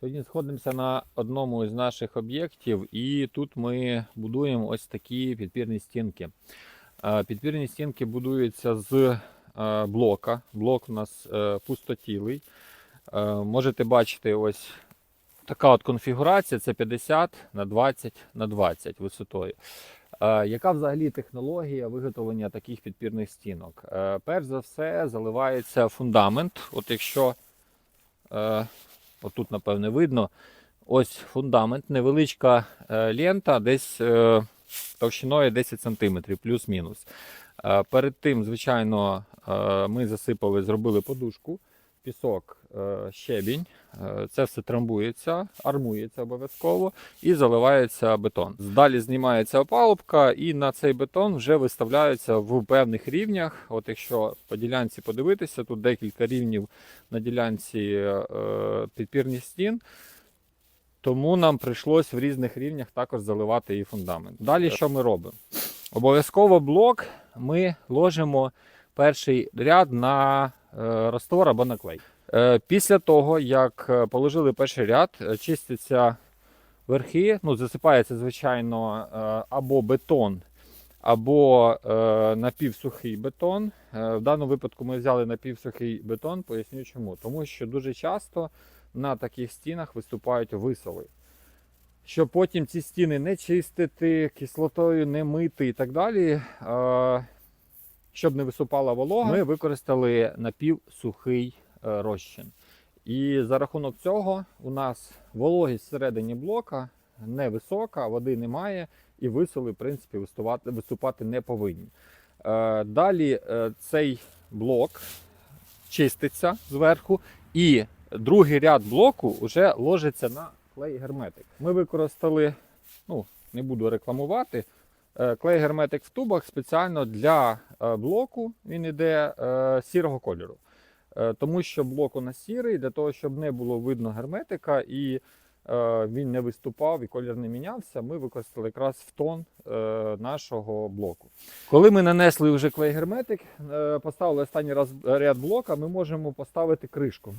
Сьогодні сходимося на одному із наших об'єктів, і тут ми будуємо ось такі підпірні стінки. Е, Підпірні стінки будуються з е, блока. Блок у нас е, пустотілий. Можете бачити, ось така от конфігурація: це 50 на 20 на 20 висотою. Яка взагалі технологія виготовлення таких підпірних стінок? Перш за все, заливається фундамент. От якщо отут, напевне, видно, ось фундамент, невеличка е, лента, десь е, товщиною 10 см, плюс-мінус. Е, Перед тим, звичайно, ми засипали, зробили подушку, пісок, щебінь. Е, Це все трамбується, армується обов'язково і заливається бетон. Далі знімається опалубка, і на цей бетон вже виставляється в певних рівнях. От якщо по ділянці подивитися, тут декілька рівнів на ділянці е, підпірних стін. Тому нам прийшлось в різних рівнях також заливати і фундамент. Далі що ми робимо? Обов'язково блок ми ложимо перший ряд на е, раствор або на клей. Е, Після того, як е, положили перший ряд, е, чистяться верхи, ну, засипається, звичайно, е, або бетон, або е, напівсухий бетон. Е, В даному випадку ми взяли напівсухий бетон, поясню чому. Тому що дуже часто на таких стінах виступають висоли. Щоб потім ці стіни не чистити, кислотою не мити і так далі. е, Щоб не висупала волога, ми використали напівсухий е, розчин. І за рахунок цього у нас вологість всередині блока невисока, води немає, і висоли, в принципі, виступати, виступати не повинні. Е, Далі е, цей блок чиститься зверху, і другий ряд блоку вже ложиться на клей герметик. Ми використали, ну, не буду рекламувати, е, клей герметик в тубах спеціально для е, блоку. Він іде е, сірого кольору. Е, Тому що блок у нас сірий, для того, щоб не було видно герметика і е, він не виступав і колір не мінявся, ми використали якраз в тон е, нашого блоку. Коли ми нанесли вже клей герметик, поставили останній раз ряд блока, ми можемо поставити кришку.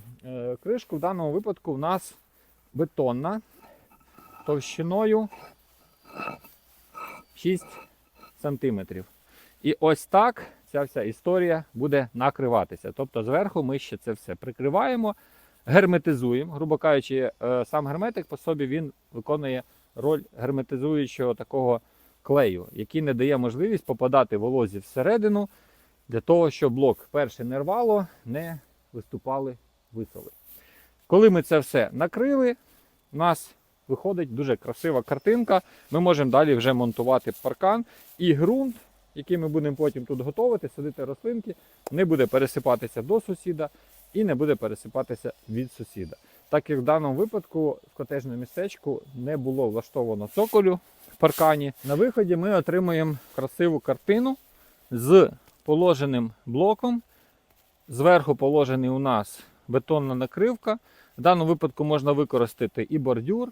Кришку в даному випадку в нас бетонна товщиною 6 см. І ось так ця вся історія буде накриватися. Тобто зверху ми ще це все прикриваємо, герметизуємо. Грубо кажучи, е, сам герметик по собі він виконує роль герметизуючого такого клею, який не дає можливість попадати волозі всередину для того, щоб блок перше не рвало, не виступали висоли. Коли ми це все накрили, у нас виходить дуже красива картинка. Ми можемо далі вже монтувати паркан і ґрунт, який ми будемо потім тут готувати, садити рослинки, не буде пересипатися до сусіда і не буде пересипатися від сусіда. Так як в даному випадку в котежному містечку не було влаштовано цоколю в паркані. На виході ми отримуємо красиву картину з положеним блоком. Зверху положений у нас бетонна накривка. В даному випадку можна використати і бордюр.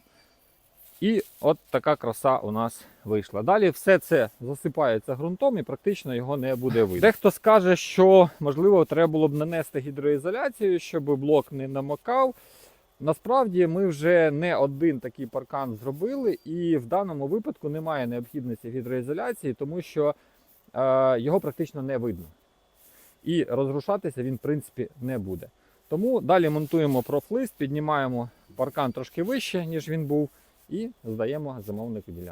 І от така краса у нас вийшла. Далі все це засипається ґрунтом і практично його не буде видно. Дехто скаже, що можливо треба було б нанести гідроізоляцію, щоб блок не намокав. Насправді ми вже не один такий паркан зробили, і в даному випадку немає необхідності гідроізоляції, тому що е, його практично не видно. І розрушатися він, в принципі, не буде. Тому далі монтуємо профлист, піднімаємо паркан трошки вище, ніж він був, і здаємо замовнику ділянку.